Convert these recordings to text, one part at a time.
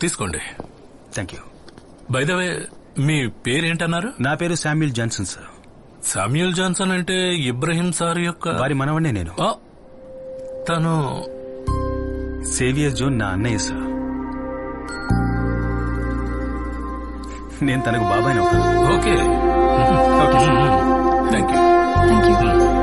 తీసుకోండి. Thank you by the way మీ పేరేంటన్నారు? నా పేరు Samuel Johnson sir Samuel Johnson అంటే ఇబ్రహీం సార్ యొక్క వారి మనవన్నే నేను. ఆ, తను సేవియర్ జోన్ నా అన్నయ్య సార్ నేను తనకు బాబాయ్ అవుతాను. Okay. Thank you thank you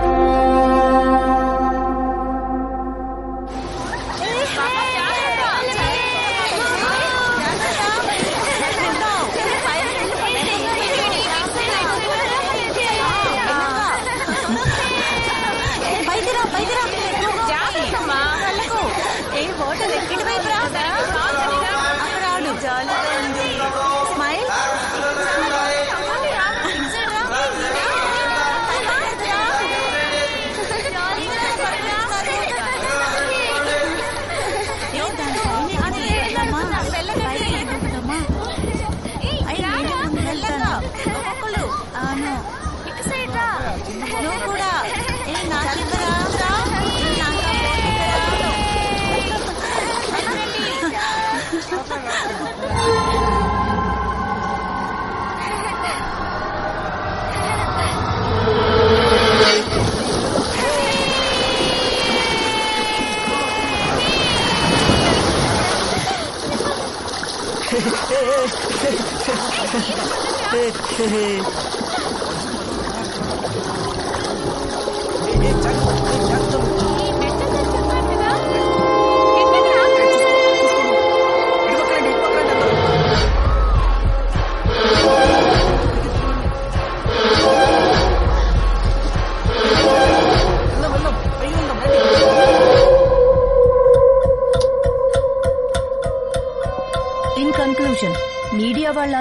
嘿嘿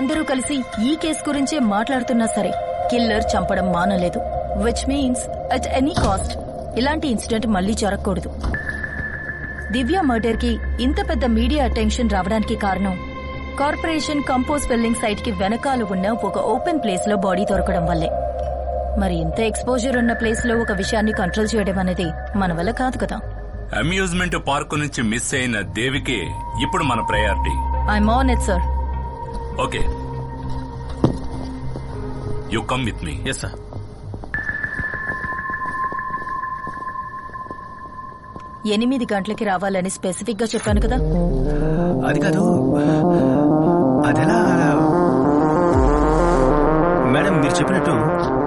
వాళ్ళందరూ కలిసి ఈ కేసు గురించే మాట్లాడుతున్నా సరే కిల్లర్ చంపడం మానలేదు. Which means at any cost ఇలాంటి ఇన్సిడెంట్ మళ్ళీ జరగకూడదు. దివ్య మర్డర్కి ఇంత పెద్ద మీడియా అటెన్షన్ రావడానికి కారణం కార్పొరేషన్ కంపోజ్ బిల్డింగ్ సైట్కి వెనకాల ఉన్న ఒక ఓపెన్ ప్లేస్లో బాడీ దొరకడం వల్లే. మరి ఇంత ఎక్స్పోజర్ ఉన్న ప్లేస్లో ఒక విషయాన్ని కంట్రోల్ చేయడం అనేది మన వల్ల కాదు కదా. అమ్యూజ్మెంట్ పార్క్ నుంచి మిస్ అయిన దేవికి ఇప్పుడు మన priority I'm on it sir okay you come with me yes sir ఎనిమిది గంటలకి రావాలని స్పెసిఫిక్గా చెప్పాను కదా. అది కాదు. అదెలా? మేడం మీరు చెప్పినట్టు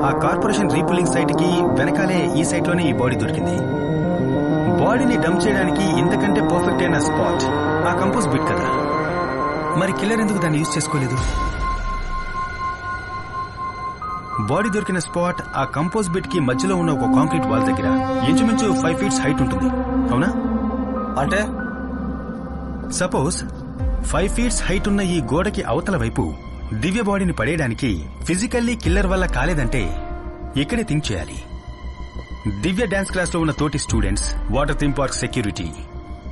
ఆ కార్పొరేషన్ రీపులింగ్ సైట్కి వెనకాలే ఈ సైట్లోనే ఈ బాడీ దొరికింది. బాడీని డంప్ చేయడానికి ఇంతకంటే పర్ఫెక్ట్ అయిన స్పాట్. ఆ కంపోజ్ బిట్ కదా. మరి కిల్లర్ ఎందుకు దాన్ని యూజ్ చేసుకోలేదు? బాడీ దొరికిన స్పాట్ ఆ కంపోజ్ బిట్కి మధ్యలో ఉన్న ఒక కాంక్రీట్ వాల్ దగ్గర ఇంచుమించు ఫైవ్ ఫీట్స్ హైట్ ఉంటుంది. అవునా? అంటే సపోజ్ ఫైవ్ ఫీట్స్ హైట్ ఉన్న ఈ గోడకి అవతల వైపు దివ్య బాడీని పడేయడానికి ఫిజికల్లీ కిల్లర్ వల్ల కాలేదంటే ఇక్కడే థింక్ చేయాలి. దివ్య డాన్స్ క్లాస్లో ఉన్న తోటి students water theme park security.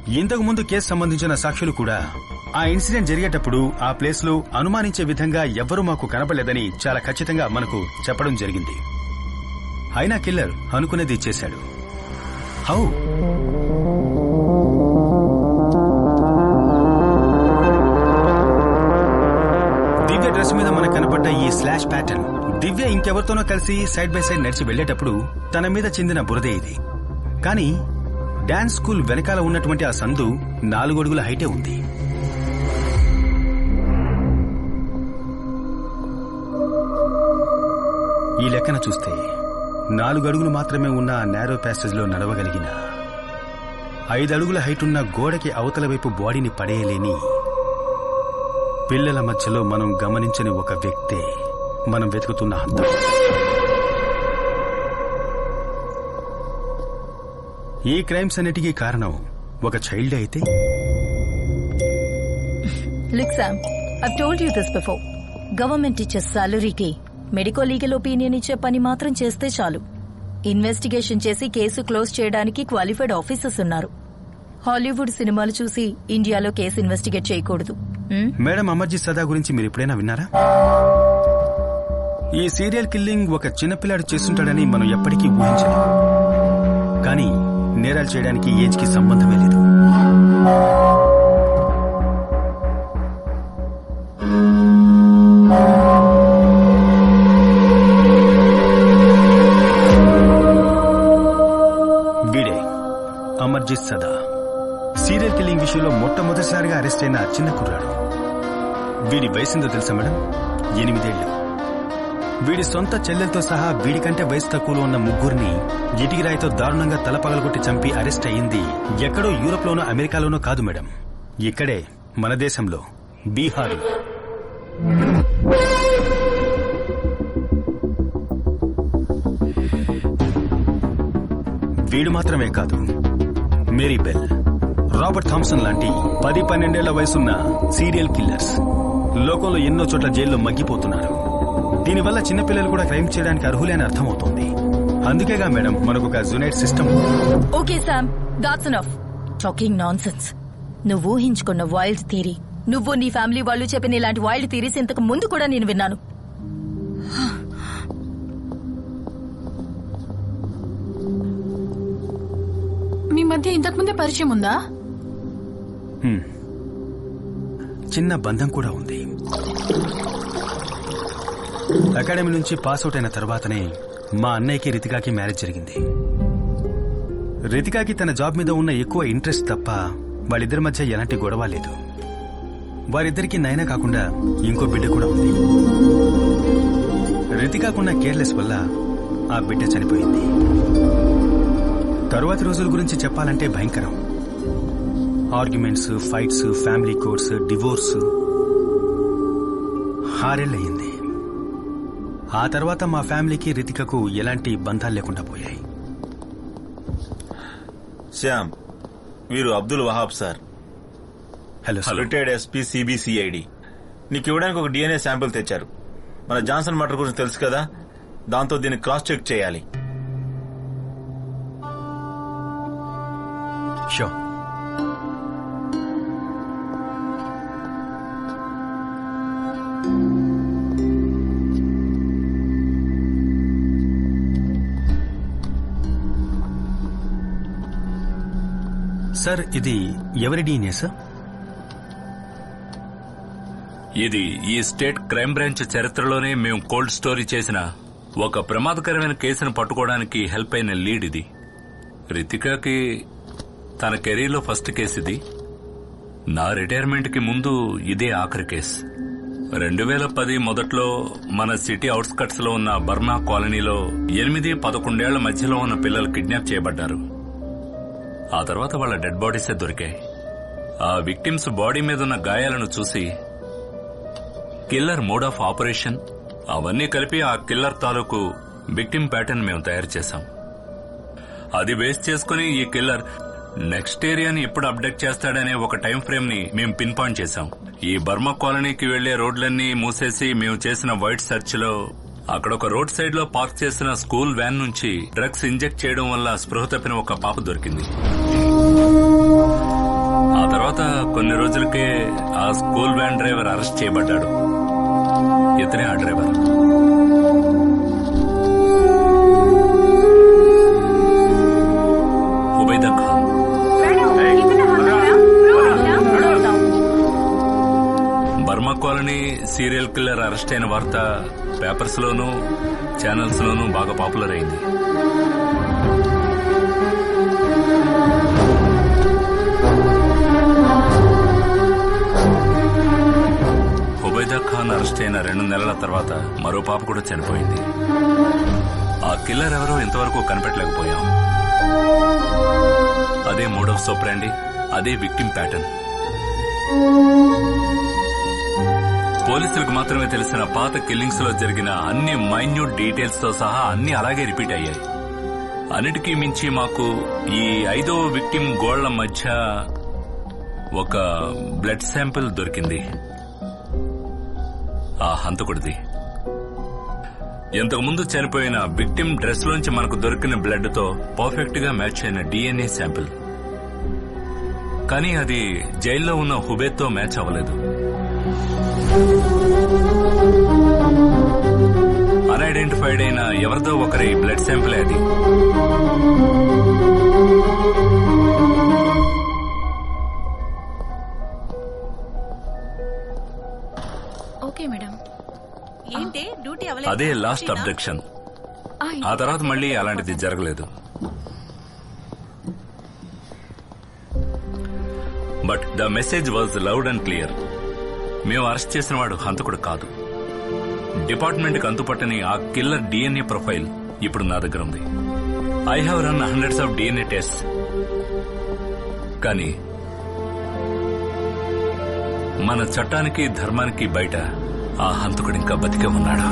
ఇంతకు ముందు కేసు సంబంధించిన సాక్షులు కూడా ఆ ఇన్సిడెంట్ జరిగేటప్పుడు ఆ ప్లేస్లో అనుమానించే విధంగా ఎవ్వరూ మాకు కనపడలేదని చాలా ఖచ్చితంగా మనకు చెప్పడం జరిగింది. అయినా కిల్లర్ అనుకునేది చేశాడు. హౌ? దివ్య డ్రెస్ మీద మనకు కనపడ్డ ఈ స్లాష్ ప్యాటర్న్ దివ్య ఇంకెవరితోనో కలిసి సైడ్ బై సైడ్ నడిచి వెళ్ళేటప్పుడు తన మీద చెందిన బురదే ఇది. కానీ డాన్స్ స్కూల్ వెనకాల ఉన్నటువంటి ఆ సందు నాలుగు అడుగుల హైటే ఉంది. ఈ లెక్కన చూస్తే నాలుగు అడుగులు మాత్రమే ఉన్న ఆ నేరో ప్యాసేజ్లో నడవగలిగిన ఐదు అడుగుల హైట్ ఉన్న గోడకి అవతల వైపు బాడీని పడేయలేని పిల్లల మధ్యలో మనం గమనించని ఒక వ్యక్తే మనం వెతుకుతున్న హంతం ఈ క్రైమ్స్ అన్నిటికీ కారణం ఒక చైల్డ్ అయితే? Look Sam I told you this before government ఇచ్చే సాలరీకి మెడికో లీగల్ ఒపీనియన్ ఇచ్చే పని మాత్రం చేస్తే చాలు. ఇన్వెస్టిగేషన్ చేసి కేసు క్లోజ్ చేయడానికి క్వాలిఫైడ్ ఆఫీసర్స్ ఉన్నారు. హాలీవుడ్ సినిమాలు చూసి ఇండియాలో కేసు ఇన్వెస్టిగేట్ చేయకూడదు. హ్మ్? మేడం అమర్జీ సదా గురించి మీరు ఎప్పుడైనా విన్నారా? ఈ సీరియల్ కిల్లింగ్ ఒక చిన్నపిల్లాడు చేస్తుంటాడని మనం ఎప్పటికీ ఊహించలేం. కానీ నేరాలు చేయడానికి ఏజ్కి సంబంధమే లేదు. వీడే అమర్జిత్ సదా. సీరియల్ కిల్లింగ్ విషయంలో మొట్టమొదటిసారిగా అరెస్ట్ అయిన చిన్న కుర్రాడు. వీడి వయసుందో తెలుసా మేడం? ఎనిమిదేళ్ళు. వీడి సొంత చెల్లెలతో సహా వీడికంటే వయసు తక్కువలో ఉన్న ముగ్గురిని ఇటికిరాయితో దారుణంగా తల పగలగొట్టి చంపి అరెస్ట్ అయింది ఎక్కడో యూరోప్లోనో అమెరికాలోనో కాదు మేడం. ఇక్కడే మన దేశంలో బీహార్. వీడు మాత్రమే కాదు మేరీ బెల్. రాబర్ట్ థామ్సన్ లాంటి పది పన్నెండేళ్ళ వయసున్న సీరియల్ కిల్లర్స్. లోకంలో ఎన్నో చోట్ల జైల్లో మగ్గిపోతున్నారు. దీనివల్ల చిన్నపిల్లలు కూడా క్రైమ్ చేయడానికి అర్హులే అని అర్థమవుతోంది. అందుకేగా మేడం మనకొక జునైట్ system. Okay Sam that's enough talking nonsense నువ్వు ఊహించుకున్న వైల్డ్ థీరీ నువ్వు నీ ఫ్యామిలీ వాళ్ళు చెప్పిన ఇలాంటి వైల్డ్ థీరీస్ ఇంతకు ముందు కూడా నేను విన్నాను. మీ మధ్య ఇంతకుముందే పరిచయం ఉందా? చిన్న బంధం కూడా ఉంది. అకాడమీ నుంచి పాస్ అవుట్ అయిన తర్వాతనే మా అన్నయ్యకి రితికాకి మ్యారేజ్ జరిగింది. రితికాకి తన జాబ్ మీద ఉన్న ఎక్కువ ఇంట్రెస్ట్ తప్ప వాళ్ళిద్దరి మధ్య ఎలాంటి గొడవ లేదు. వారిద్దరికి నయన కాకుండా ఇంకో బిడ్డ కూడా ఉంది. రితికాకున్న కేర్లెస్ వల్ల ఆ బిడ్డ చనిపోయింది. తరువాతి రోజుల గురించి చెప్పాలంటే భయంకరం. Arguments fights family courts divorce. ఆరేళ్ళయింది ఆ తర్వాత మా ఫ్యామిలీకి రితికకు ఎలాంటి బంధాలు లేకుండా పోయాయి. శ్యామ్ వీరు Abdul Wahab sir. Hello sir. Retired SP CBCID నీకు ఇవ్వడానికి ఒక డిఎన్ఏ శాంపిల్ తెచ్చారు. మన జాన్సన్ మటర్ గురించి తెలుసు కదా? దాంతో దీన్ని క్రాస్ చెక్ చేయాలి. షో. సార్ ఇది ఎవరి డీనే సార్ ఇది ఈ స్టేట్ క్రైమ్ బ్రాంచ్ చరిత్రలోనే మేము కోల్డ్ స్టోరీ చేసిన ఒక ప్రమాదకరమైన కేసును పట్టుకోవడానికి హెల్ప్ అయిన లీడ్ ఇది. రితికాకి తన కెరీర్లో ఫస్ట్ కేసు ఇది. నా రిటైర్మెంట్కి ముందు ఇదే ఆఖరి కేసు. రెండు వేల పది మొదట్లో మన సిటీ అవుట్స్కట్స్లో ఉన్న బర్మా కాలనీలో ఎనిమిది పదకొండేళ్ళ మధ్యలో ఉన్న పిల్లలు కిడ్నాప్ చేయబడ్డారు. ఆ తర్వాత వాళ్ళ డెడ్ బాడీసే దొరికాయి. ఆ విక్టిమ్స్ బాడీ మీద ఉన్న గాయాలను చూసి కిల్లర్ మోడ్ ఆఫ్ ఆపరేషన్ అవన్నీ కలిపి ఆ కిల్లర్ తాలూకు విక్టిమ్ ప్యాటర్న్ మేము తయారు చేశాం. అది బేస్ చేసుకుని ఈ కిల్లర్ నెక్స్ట్ ఏరియాని ఎప్పుడు అప్డేట్ చేస్తాడనే ఒక టైం ఫ్రేమ్ని మేము పిన్ పాయింట్ చేశాం. ఈ బర్మా కాలనీకి వెళ్ళే రోడ్లన్నీ మూసేసి మేము చేసిన వైట్ సెర్చ్లో అక్కడ ఒక రోడ్ సైడ్లో పార్క్ చేసిన స్కూల్ వ్యాన్ నుంచి డ్రగ్స్ ఇంజెక్ట్ చేయడం వల్ల స్పృహ తప్పిన ఒక పాప దొరికింది. ఆ తర్వాత కొన్ని రోజులకే ఆ స్కూల్ వ్యాన్ డ్రైవర్ అరెస్ట్ చేయబడ్డాడు. ఇతనే ఆ driver. Burma colony serial killer arrest అయిన వార్త పేపర్స్ లోనూ ఛానల్స్ బాగా పాపులర్ అయింది. హుబైదా ఖాన్ అరెస్ట్ అయిన రెండు నెలల తర్వాత మరో పాప కూడా చనిపోయింది. ఆ కిల్లర్ ఎవరో ఇంతవరకు కనిపెట్టలేకపోయాం. అదే మోడ్ ఆఫ్ సోప్రాండి అదే విక్టిమ్ ప్యాటర్న్ పోలీసులకు మాత్రమే తెలిసిన పాత కిల్లింగ్స్లో జరిగిన అన్ని మైన్యూట్ డీటెయిల్స్తో సహా అన్ని అలాగే రిపీట్ అయ్యాయి. అన్నిటికీ మించి మాకు ఈ ఐదో విక్టిమ్ గోళ్ళ మధ్య ఒక బ్లడ్ శాంపిల్ దొరికింది. ఆ హంతకుడిది. ఇంతకుముందు చనిపోయిన విక్టిమ్ డ్రెస్ లోంచి మనకు దొరికిన బ్లడ్తో పర్ఫెక్ట్గా మ్యాచ్ అయిన డిఎన్ఏ శాంపిల్ కానీ అది జైల్లో ఉన్న హుబేత్తో మ్యాచ్ అవ్వలేదు. అన్ఐడెంటిఫైడ్ అయిన ఎవరిదో ఒకరి బ్లడ్ శాంపిల్ అది. Okay madam. ఏంటి? డ్యూటీ అవ్వలేదు అదే లాస్ట్ అబ్డక్షన్ ఆ తర్వాత మళ్ళీ అలాంటిది జరగలేదు. But the message was loud and clear మేము అరెస్ట్ చేసిన వాడు హంతకుడు కాదు. డిపార్ట్మెంట్కి అంతుపట్టని ఆ కిల్లర్ డిఎన్ఏ ప్రొఫైల్ ఇప్పుడు నా దగ్గర ఉంది. I have run hundreds of DNA test కానీ మన చట్టానికి ధర్మానికి బయట ఆ హంతకుడు ఇంకా బతికే ఉన్నాడు.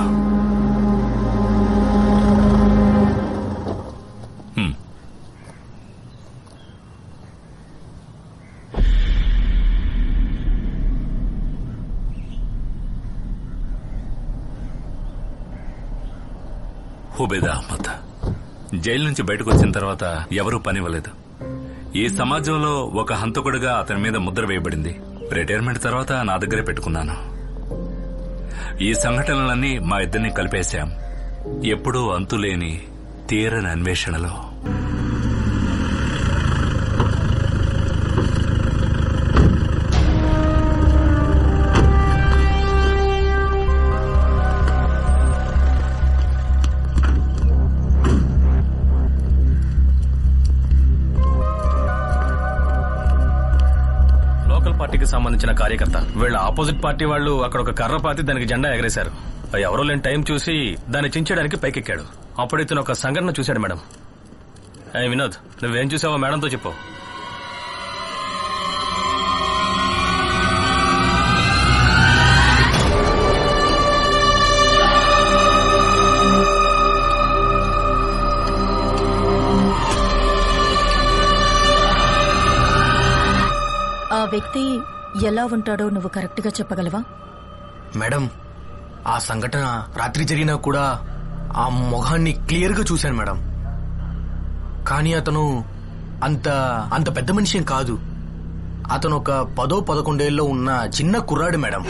జైలు నుంచి బయటకు వచ్చిన తర్వాత ఎవరూ పనివ్వలేదు ఈ సమాజంలో ఒక హంతకుడిగా అతని మీద ముద్ర వేయబడింది. రిటైర్మెంట్ తర్వాత నా దగ్గరే పెట్టుకున్నాను. ఈ సంఘటనలన్నీ మా ఇద్దరిని కలిపేశాం. ఎప్పుడూ అంతులేని తీరని అన్వేషణలో. పార్టీకి సంబంధించిన కార్యకర్త. వీళ్ళ ఆపోజిట్ పార్టీ వాళ్ళు అక్కడ ఒక కర్ర పాతి దానికి జెండా ఎగరేశారు. ఎవరో లేని టైం చూసి దాన్ని చించడానికి పైకెక్కాడు. అప్పుడు ఇతను ఒక సంఘటన చూశాడు మేడం. వినోద్ నువ్వేం చూసావో మేడంతో చెప్పు. వ్యక్తి ఎలా ఉంటాడో నువ్వు కరెక్ట్గా చెప్పగలవా? మేడం ఆ సంఘటన రాత్రి జరిగినా కూడా ఆ మొహాన్ని క్లియర్గా చూశాను మేడం. కానీ అతను అంత అంత పెద్ద మనిషి కాదు. అతను ఒక పదో పదకొండేళ్ళలో ఉన్న చిన్న కుర్రాడు మేడం.